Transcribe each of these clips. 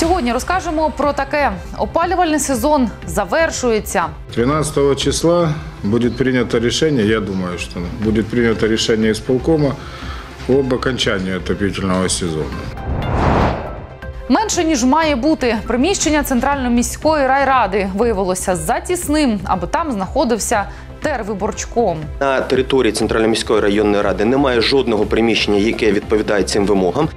Сьогодні розкажемо про таке: опалювальний сезон завершується. 13 числа будет принято решение, я думаю, что будет принято решение исполкома об окончании отопительного сезона. Менше ніж має бути приміщення центрально-міської райради виявилося затісним, аби там знаходився тервиборчком. На території Центральної міської районної ради немає жодного приміщення, яке відповідає цим вимогам.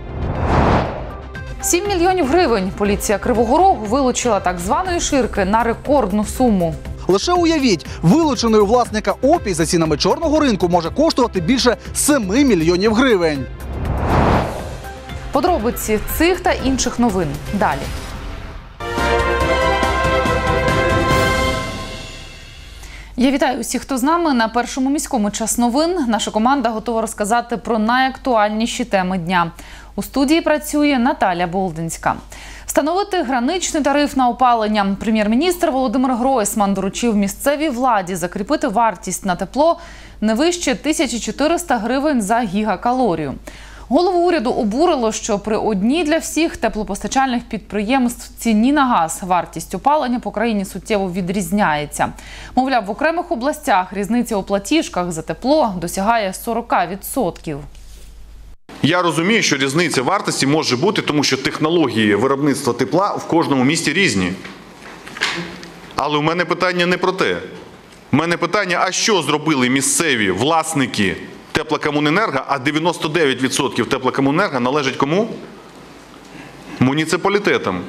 7 мільйонів гривень поліція Кривого Рогу вилучила так званої ширки на рекордну суму. Лише уявіть, вилученої у власника опій за цінами чорного ринку може коштувати більше 7 мільйонів гривень. Подробиці цих та інших новин далі. Я вітаю усіх, хто з нами на першому міському час новин. Наша команда готова розказати про найактуальніші теми дня. У студії працює Наталя Болдинська. Встановити граничний тариф на опалення. Прем'єр-міністр Володимир Гройсман доручив місцевій владі закріпити вартість на тепло не вище 1400 гривень за гігакалорію. Голову уряду обурило, що при одній для всіх теплопостачальних підприємств ціні на газ вартість опалення по країні суттєво відрізняється. Мовляв, в окремих областях різниця у платіжках за тепло досягає 40%. Я розумію, що різниця вартості може бути, тому що технології виробництва тепла в кожному місті різні. Але у мене питання не про те. У мене питання: а що зробили місцеві власники теплокомуненерго, а 99% теплокомуненерго належить кому? Муніципалітетам.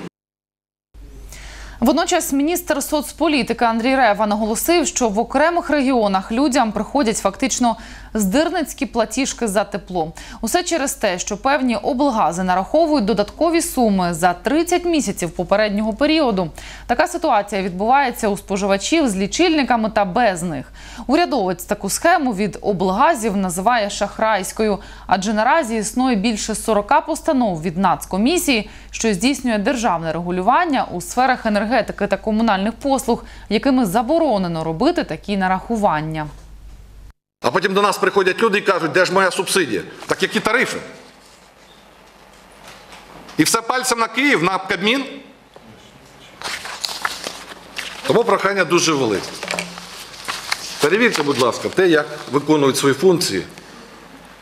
Водночас міністр соцполітики Андрій Рева наголосив, що в окремих регіонах людям приходять фактично здирницькі платіжки за тепло. Усе через те, що певні облгази нараховують додаткові суми за 30 місяців попереднього періоду. Така ситуація відбувається у споживачів з лічильниками та без них. Урядовець таку схему від облгазів називає шахрайською, адже наразі існує більше 40 постанов від Нацкомісії, що здійснює державне регулювання у сферах енергетики та комунальних послуг, якими заборонено робити такі нарахування. А потім до нас приходять люди і кажуть, де ж моя субсидія? Так які тарифи? І все пальцем на Київ, на Кабмін? Тому прохання дуже велике. Перевірте, будь ласка, те, як виконують свої функції,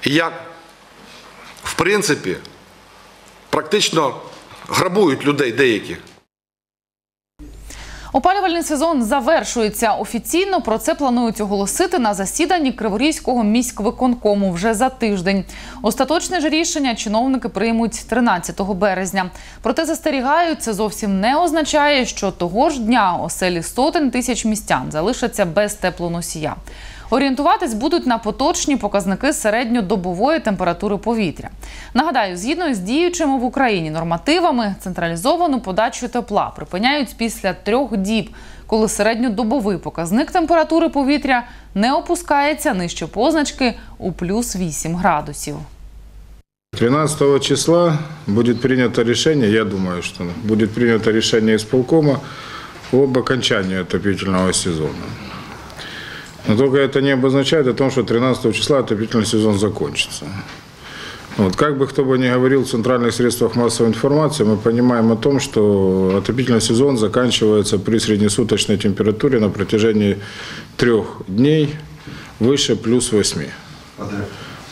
і як, в принципі, практично грабують людей деяких. Опалювальний сезон завершується офіційно. Про це планують оголосити на засіданні Криворізького міськвиконкому вже за тиждень. Остаточне ж рішення чиновники приймуть 13 березня. Проте застерігають, це зовсім не означає, що того ж дня оселі сотень тисяч містян залишаться без теплоносія. Орієнтуватись будуть на поточні показники середньодобової температури повітря. Нагадаю, згідно з діючими в Україні нормативами, централізовану подачу тепла припиняють після трьох діб, коли середньодобовий показник температури повітря не опускається нижче позначки у плюс 8 градусів. 13 числа будет принято решение, я думаю, что будет принято решение исполкома об окончании отопительного сезона. Но только это не обозначает о том, что 13 числа отопительный сезон закончится. Вот, как бы кто бы ни говорил в центральных средствах массовой информации, мы понимаем о том, что отопительный сезон заканчивается при среднесуточной температуре на протяжении трех дней выше плюс 8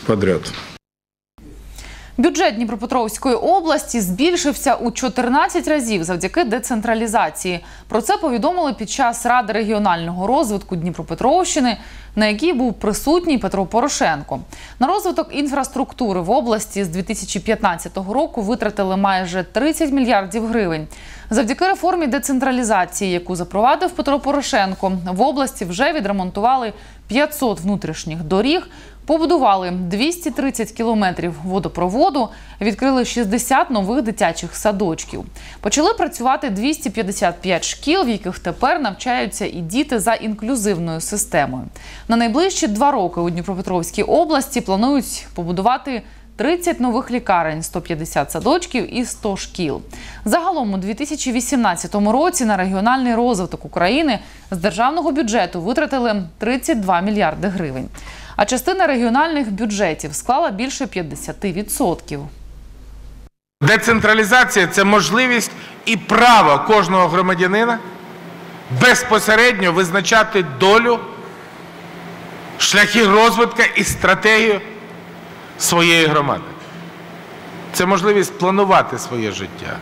подряд. Бюджет Дніпропетровської області збільшився у 14 разів завдяки децентралізації. Про це повідомили під час Ради регіонального розвитку Дніпропетровщини, на якій був присутній Петро Порошенко. На розвиток інфраструктури в області з 2015 року витратили майже 30 мільярдів гривень. Завдяки реформі децентралізації, яку запровадив Петро Порошенко, в області вже відремонтували 500 внутрішніх доріг, Побудували 230 кілометрів водопроводу, відкрили 60 нових дитячих садочків. Почали працювати 255 шкіл, в яких тепер навчаються і діти за інклюзивною системою. На найближчі два роки у Дніпропетровській області планують побудувати 30 нових лікарень, 150 садочків і 100 шкіл. Загалом у 2018 році на регіональний розвиток України з державного бюджету витратили 32 мільярди гривень. А частина регіональних бюджетів склала більше 50%. Децентралізація це можливість і право кожного громадянина безпосередньо визначати долю, шляхи розвитку і стратегію своєї громади. Це можливість планувати своє життя.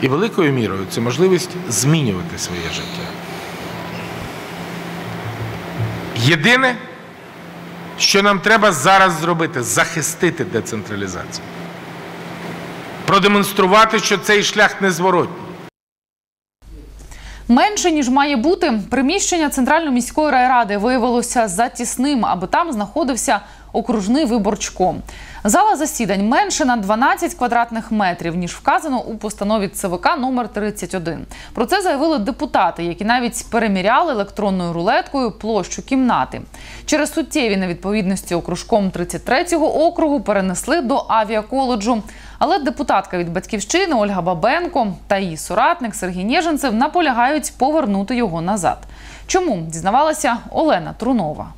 І великою мірою це можливість змінювати своє життя. Єдине, що нам треба зараз зробити захистити децентралізацію. Продемонструвати, що цей шлях незворотній. Менше ніж має бути, приміщення центральної міської райради виявилося затісним, аби там знаходився окружний виборчком. Зала засідань менше на 12 квадратних метрів, ніж вказано у постанові ЦВК номер 31. Про це заявили депутати, які навіть переміряли електронною рулеткою площу кімнати. Через суттєві невідповідності окружком 33-го округу перенесли до авіаколеджу. Але депутатка від батьківщини Ольга Бабенко та її соратник Сергій Нєженцев наполягають повернути його назад. Чому дізнавалася Олена Трунова?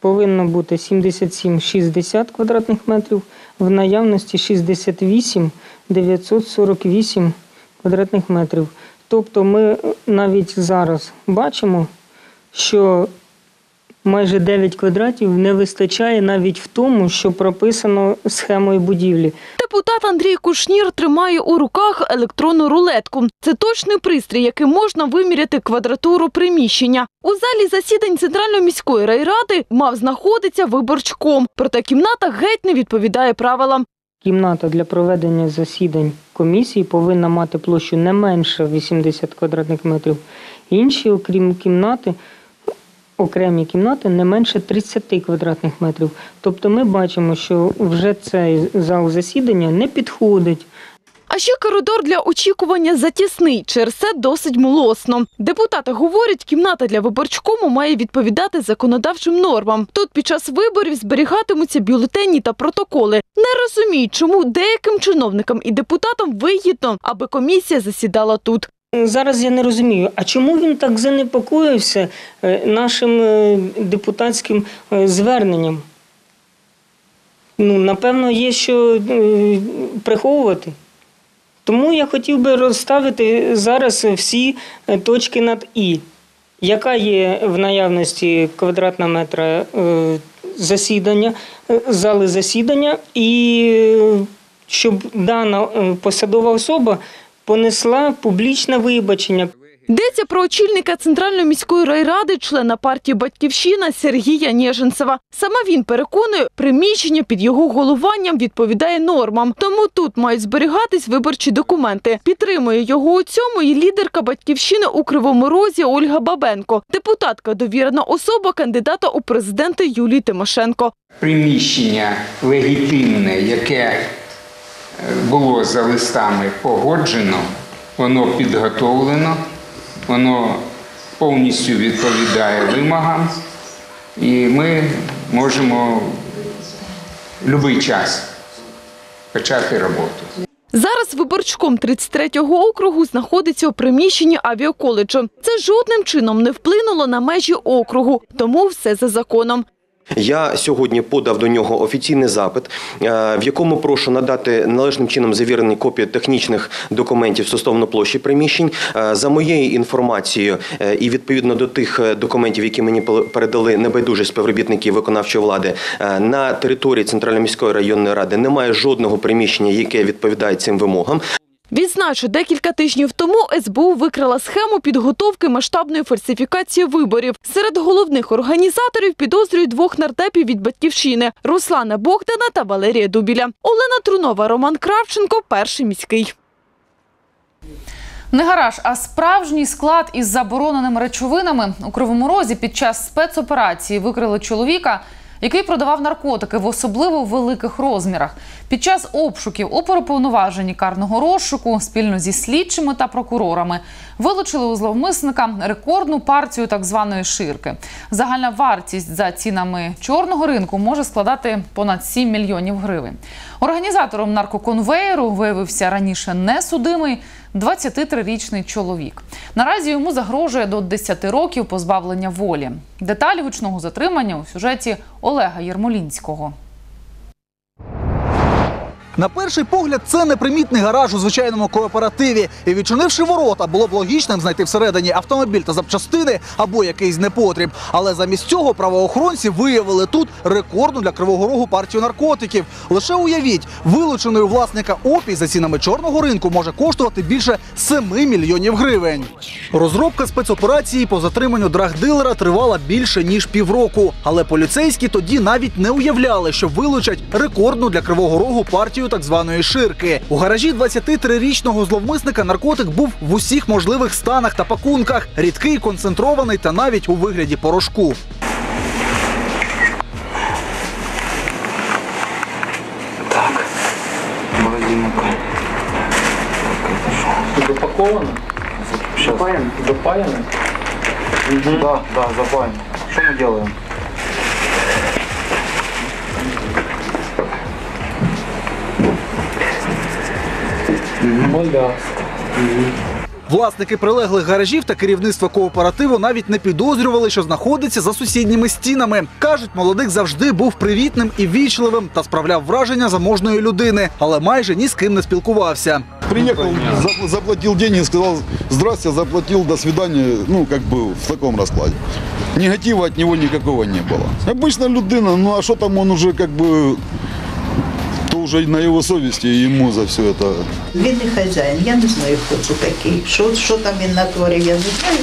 Повинно бути 77-60 квадратних метрів, в наявності 68 948 квадратних метрів. Тобто ми навіть зараз бачимо, що майже 9 квадратів не вистачає навіть в тому, що прописано схемою будівлі. Депутат Андрій Кушнір тримає у руках електронну рулетку. Це точний пристрій, яким можна виміряти квадратуру приміщення. У залі засідань Центральної міської райради мав знаходитися виборчком. Проте кімната геть не відповідає правилам. Кімната для проведення засідань комісії повинна мати площу не менше 80 квадратних метрів. Інші, окрім кімнати, окремі кімнати не менше 30 квадратних метрів. Тобто ми бачимо, що вже цей зал засідання не підходить. А ще коридор для очікування затісний, через це досить млосно. Депутати говорять, кімната для виборчкому має відповідати законодавчим нормам. Тут під час виборів зберігатимуться бюлетені та протоколи. Не розуміють, чому деяким чиновникам і депутатам вигідно, аби комісія засідала тут. Зараз я не розумію, а чому він так занепокоївся е, нашим е, депутатським е, зверненням? Ну, напевно, є що приховувати. Тому я хотів би розставити зараз всі точки над І. Яка є в наявності квадратна метра засідання, зали засідання, і щоб дана посадова особа понесла публічне вибачення. Йдеться про очільника Центральної міської райради, члена партії Батьківщина Сергія Нєженцева. Саме він переконує, приміщення під його головуванням відповідає нормам. Тому тут мають зберігатись виборчі документи. Підтримує його у цьому і лідерка Батьківщини у Кривому Розі Ольга Бабенко, депутатка довірена особа кандидата у президенти Юлії Тимошенко. приміщення легітимне, яке було за листами погоджено, воно підготовлено, воно повністю відповідає вимогам, і ми можемо будь-який час почати роботу. Зараз виборчком 33-го округу знаходиться у приміщенні авіаколеджу. Це жодним чином не вплинуло на межі округу, тому все за законом. Я сьогодні подав до нього офіційний запит, е, в якому прошу надати належним чином завірені копії технічних документів стосовно площі приміщень. Е, За моєю інформацією е, і відповідно до тих документів, які мені передали небайдужі співробітники виконавчої влади, на території Центральної міської районної ради немає жодного приміщення, яке відповідає цим вимогам. Відзначу, декілька тижнів тому СБУ викрила схему підготовки масштабної фальсифікації виборів. Серед головних організаторів підозрюють двох нардепів від батьківщини – Руслана Богдана та Валерія Дубіля. Олена Трунова, Роман Кравченко, Перший міський. Не гараж, а справжній склад із забороненими речовинами у Кривому Розі під час спецоперації викрили чоловіка, який продавав наркотики в особливо великих розмірах. Під час обшуків оперуповноважені карного розшуку спільно зі слідчими та прокурорами вилучили у зловмисника рекордну партію так званої ширки. Загальна вартість за цінами чорного ринку може складати понад 7 мільйонів гривень. Організатором наркоконвеєру виявився раніше несудимий 23-річний чоловік. Наразі йому загрожує до 10 років позбавлення волі. Деталі гучного затримання у сюжеті Олега Єрмолінського. На перший погляд, це непримітний гараж у звичайному кооперативі. І відчинивши ворота, було б логічним знайти всередині автомобіль та запчастини або якийсь непотріб. Але замість цього правоохоронці виявили тут рекордну для Кривого Рогу партію наркотиків. Лише уявіть, вилученої власника опій за цінами чорного ринку може коштувати більше 7 мільйонів гривень. Розробка спецоперації по затриманню драгдилера тривала більше ніж півроку. Але поліцейські тоді навіть не уявляли, що вилучать рекордну для Кривого Рогу партію так званої ширки. У гаражі 23-річного зловмисника наркотик був в усіх можливих станах та пакунках, рідкий, концентрований та навіть у вигляді порошку. Запаковано? Запаяно? Запаяно? Да, да, запаяно. Что мы делаем? Власники прилеглих гаражів та керівництво кооперативу навіть не підозрювали, що знаходиться за сусідніми стінами. кажуть, молодик завжди був привітним і вічливим та справляв враження заможної людини, але майже ні з ким не спілкувався. Приехал, за- заплатил деньги, сказал, здрасте, заплатил, до свидания, ну, как бы в таком раскладе. Негатива от него никакого не было. Обычно людина, ну, а что там он уже, как бы, то уже на его совести, и ему за все это Він не хазяїн, я не знаю, хто це такий. Що, що там він натворив, я не знаю.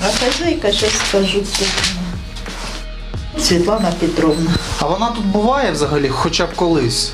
А хазяйка, зараз скажу. Світлана Петровна. А вона тут буває взагалі, хоча б колись.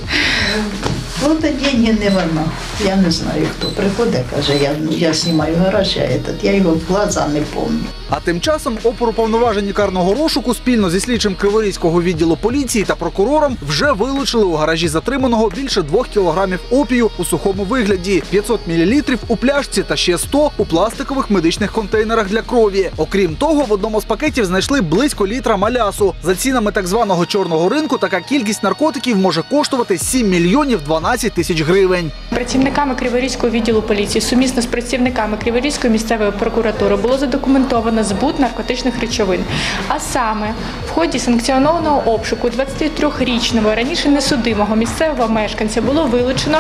Ну, деньги не вона. Я не знаю, хто приходить, каже, я, я знімаю гараж, я, этот, я його в глаза не пам'ятаю. А тим часом оперуповноважені карного розшуку спільно зі слідчим Криворізького відділу поліції та прокурором вже вилучили у гаражі затриманого більше двох кілограмів опію у сухому вигляді, 500 мл у пляшці та ще 100 у пластикових медичних контейнерах для крові. Окрім того, в одному з пакетів знайшли близько літра малясу. За цінами так званого чорного ринку така кількість наркотиків може коштувати 7 мільйонів 12 тисяч гривень. Працівниками Криворізького відділу поліції сумісно з працівниками Криворізької місцевої прокуратури було задокументовано збут наркотичних речовин. А саме в ході санкціонованого обшуку 23-річного раніше несудимого місцевого мешканця було вилучено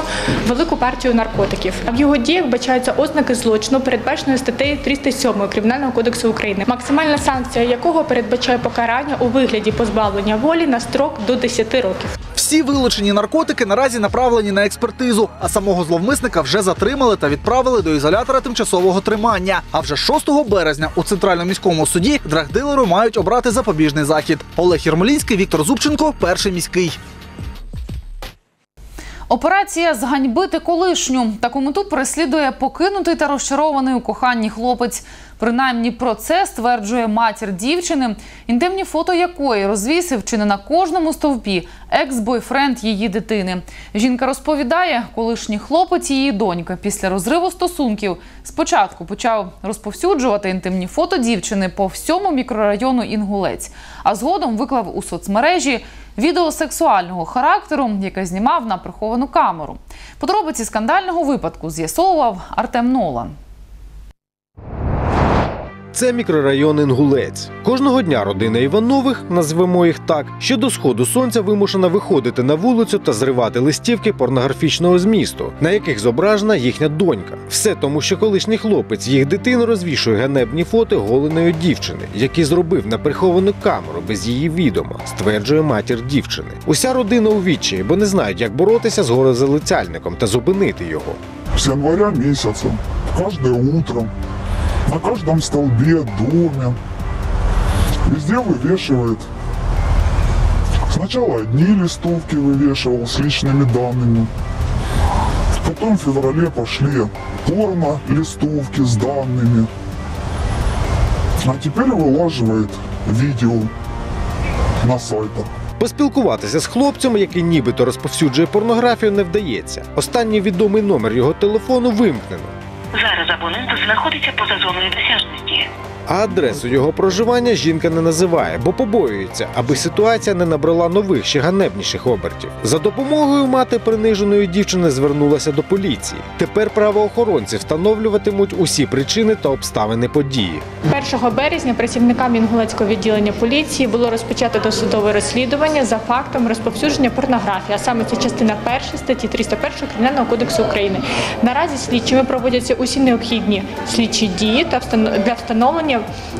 велику партію наркотиків. В його діях бачаються ознаки злочину, передбаченої статтею 307 Кримінального кодексу України, максимальна санкція якого передбачає покарання у вигляді позбавлення волі на строк до 10 років. Всі вилучені наркотики наразі направлені на експертизу, а самого зловмисника вже затримали та відправили до ізолятора тимчасового тримання. А вже 6 березня у центральному міському суді драгдилеру мають обрати запобіжний захід. Олег Єрмолінський, Віктор Зубченко, перший міський. Операція зганьбити колишню. Таку мету переслідує покинутий та розчарований у коханні хлопець. Принаймні про це стверджує матір дівчини, інтимні фото якої розвісив чи не на кожному стовпі екс-бойфренд її дитини. Жінка розповідає, колишній хлопець її донька після розриву стосунків спочатку почав розповсюджувати інтимні фото дівчини по всьому мікрорайону Інгулець, а згодом виклав у соцмережі відео сексуального характеру, яке знімав на приховану камеру. Подробиці скандального випадку з'ясовував Артем Нолан. Це мікрорайон Інгулець. Кожного дня родина Іванових, назвемо їх так, ще до сходу сонця вимушена виходити на вулицю та зривати листівки порнографічного змісту, на яких зображена їхня донька. Все тому, що колишній хлопець їх дитину розвішує ганебні фото голеної дівчини, які зробив на приховану камеру без її відома, стверджує матір дівчини. Уся родина у відчаї, бо не знають, як боротися з горозалицяльником та зупинити його. с января месяца, каждое утро, на каждом столбе, доме, везде вывешивает. Сначала одни листовки вывешивал с личными данными, потом в феврале пошли порно-листовки с данными, а теперь вылаживает видео на сайтах. Поспілкуватися з хлопцем, який нібито розповсюджує порнографію, не вдається. Останній відомий номер його телефону вимкнено. Зараз абонент знаходиться поза зоною досяжності. А адресу його проживання жінка не називає, бо побоюється, аби ситуація не набрала нових ще ганебніших обертів. За допомогою мати приниженої дівчини звернулася до поліції. Тепер правоохоронці встановлюватимуть усі причини та обставини події. 1 березня працівникам Інгулецького відділення поліції було розпочато досудове розслідування за фактом розповсюдження порнографії, а саме це частина 1 статті 301 Кримінального кодексу України. Наразі слідчими проводяться усі необхідні слідчі дії та для встановлення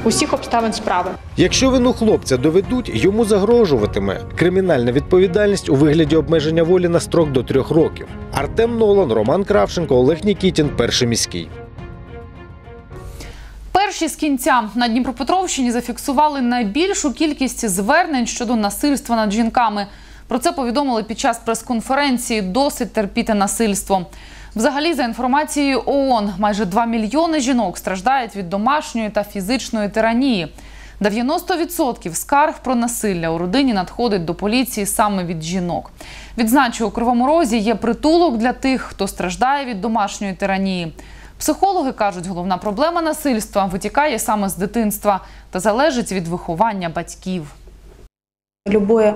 усіх обставин справи. Якщо вину хлопця доведуть, йому загрожуватиме кримінальна відповідальність у вигляді обмеження волі на строк до трьох років. Артем Нолан, Роман Кравченко, Олег Нікітін, перший міський. Перші з кінця на Дніпропетровщині зафіксували найбільшу кількість звернень щодо насильства над жінками. Про це повідомили під час прес-конференції Досить терпіти насильство. Взагалі, за інформацією ООН, майже 2 мільйони жінок страждають від домашньої та фізичної тиранії. 90% скарг про насилля у родині надходить до поліції саме від жінок. Відзначу, у Кривому Розі є притулок для тих, хто страждає від домашньої тиранії. Психологи кажуть, головна проблема насильства витікає саме з дитинства та залежить від виховання батьків. Любое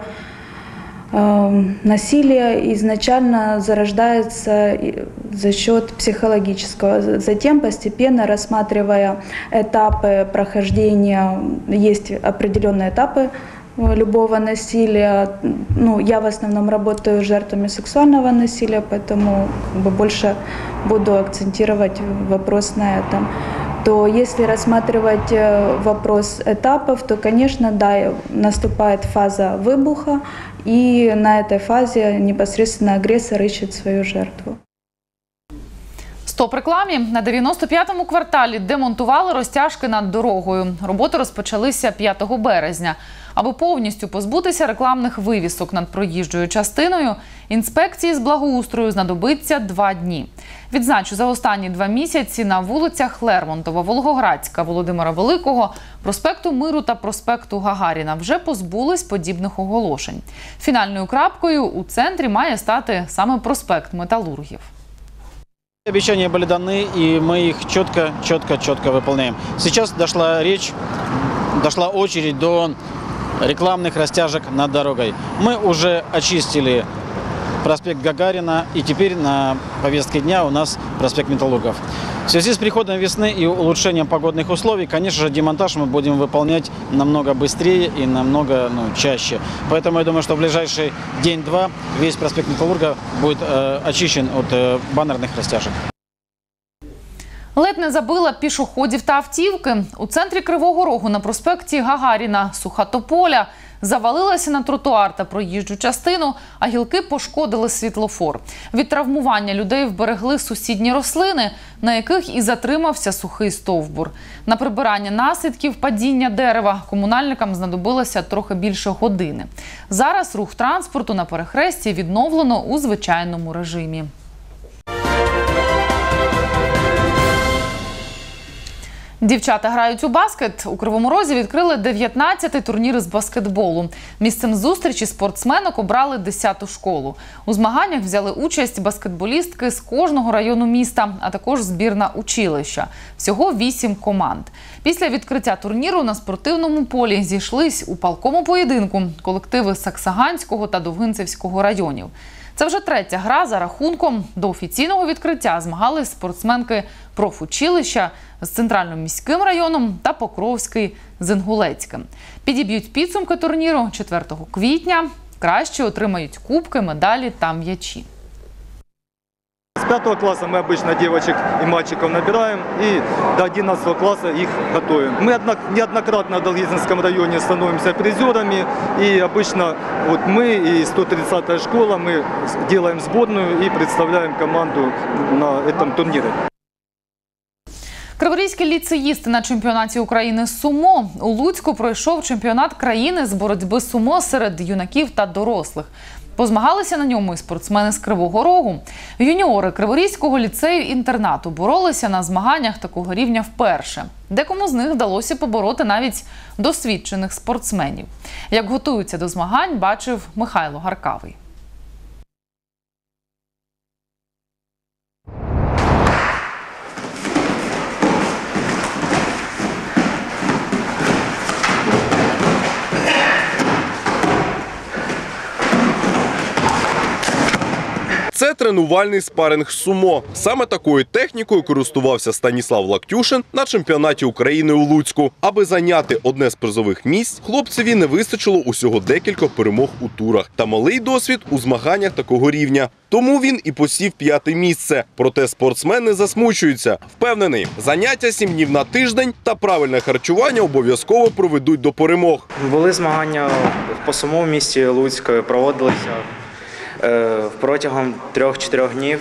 насилие изначально зарождается и- за счет психологического. Затем, постепенно рассматривая этапы прохождения, есть определенные этапы э, любого насилия. Ну, я в основном работаю с жертвами сексуального насилия, поэтому как бы, больше буду акцентировать вопрос на этом то если рассматривать э, вопрос этапов, то, конечно, да, наступает фаза выбуха, и на этой фазе непосредственно агрессор ищет свою жертву. Стоп рекламі на 95-му кварталі демонтували розтяжки над дорогою. Роботи розпочалися 5 березня. Аби повністю позбутися рекламних вивісок над проїжджою частиною, інспекції з благоустрою знадобиться два дні. Відзначу, за останні два місяці на вулицях Лермонтова, Волгоградська, Володимира Великого, проспекту Миру та проспекту Гагаріна вже позбулись подібних оголошень. Фінальною крапкою у центрі має стати саме проспект металургів. Обещания были даны, и мы их четко, четко, четко выполняем. Сейчас дошла речь, дошла очередь до рекламных растяжек над дорогой. Мы уже очистили проспект Гагарина, и теперь на повестке дня у нас проспект Металлургов. В связи с приходом весны и улучшением погодных условий, конечно же, демонтаж мы будем выполнять намного быстрее и намного ну, чаще. Поэтому я думаю, что в ближайший день-два весь проспект Металлурга будет э, очищен от э, баннерных растяжек. Ледь не забила пішоходів та автівки. У центрі Кривого Рогу на проспекті Гагаріна Суха Тополя завалилася на тротуар та проїжджу частину, а гілки пошкодили світлофор. Від травмування людей вберегли сусідні рослини, на яких і затримався сухий стовбур. На прибирання наслідків падіння дерева комунальникам знадобилося трохи більше години. Зараз рух транспорту на перехресті відновлено у звичайному режимі. Дівчата грають у баскет. У Кривому Розі відкрили 19-й турнір з баскетболу. Місцем зустрічі спортсменок обрали 10-ту школу. У змаганнях взяли участь баскетболістки з кожного району міста, а також збірна училища. Всього 8 команд. Після відкриття турніру на спортивному полі зійшлись у палкому поєдинку колективи Саксаганського та Довгинцевського районів. Це вже третя гра за рахунком. До офіційного відкриття змагались спортсменки профучилища з центральним міським районом та Покровський з Інгулецьким. Підіб'ють підсумки турніру 4 квітня. Краще отримають кубки, медалі та м'ячі. С пятого класса мы обычно девочек и мальчиков набираем и до 11 класса их готовим. Мы одно- неоднократно в Долгизинском районе становимся призерами и обычно вот мы и 130-я школа, мы с- делаем сборную и представляем команду на этом турнире. Криворізькі ліцеїсти на чемпіонаті України з сумо у Луцьку пройшов чемпіонат країни з боротьби сумо серед юнаків та дорослих. Позмагалися на ньому і спортсмени з Кривого Рогу. Юніори Криворізького ліцею інтернату боролися на змаганнях такого рівня вперше. Декому з них вдалося побороти навіть досвідчених спортсменів. Як готуються до змагань, бачив Михайло Гаркавий. Це тренувальний спаринг сумо. Саме такою технікою користувався Станіслав Лактюшин на чемпіонаті України у Луцьку. Аби зайняти одне з призових місць, хлопцеві не вистачило усього декілька перемог у турах та малий досвід у змаганнях такого рівня. Тому він і посів п'яте місце. Проте спортсмен не засмучується. Впевнений, заняття сім днів на тиждень та правильне харчування обов'язково проведуть до перемог. Були змагання по самому місті Луцьк, проводилися е, протягом трьох-чотирьох днів.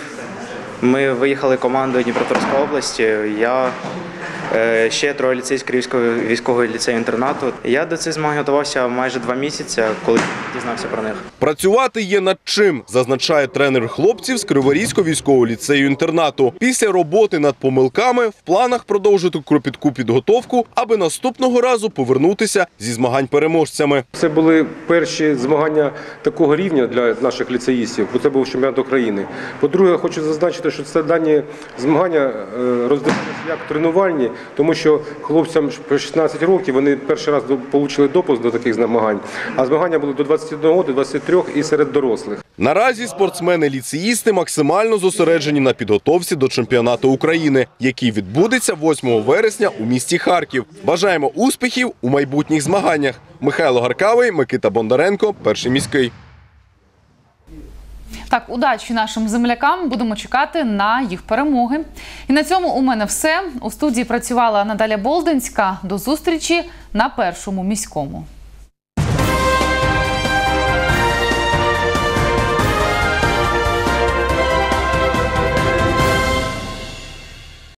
Ми виїхали командою Дніпропетровської області. Я е, ще троє ліцей з Київського військового ліцею інтернату. Я до цих змагань готувався майже два місяці, коли дізнався про них. Працювати є над чим, зазначає тренер хлопців з Криворізького військового ліцею інтернату. Після роботи над помилками в планах продовжити кропітку підготовку, аби наступного разу повернутися зі змагань переможцями. Це були перші змагання такого рівня для наших ліцеїстів, бо це був чемпіонат України. По-друге, хочу зазначити, що це дані змагання е, роздивилися як тренувальні, тому що хлопцям по 16 років вони перший раз до- отримали допуск до таких змагань, а змагання були до 21, до 23 і серед дорослих. Наразі спортсмени-ліцеїсти максимально зосереджені на підготовці до чемпіонату України, який відбудеться 8 вересня у місті Харків. Бажаємо успіхів у майбутніх змаганнях. Михайло Гаркавий, Микита Бондаренко, перший міський. Так, удачі нашим землякам. Будемо чекати на їх перемоги. І на цьому у мене все. У студії працювала Наталя Болдинська. До зустрічі на першому міському.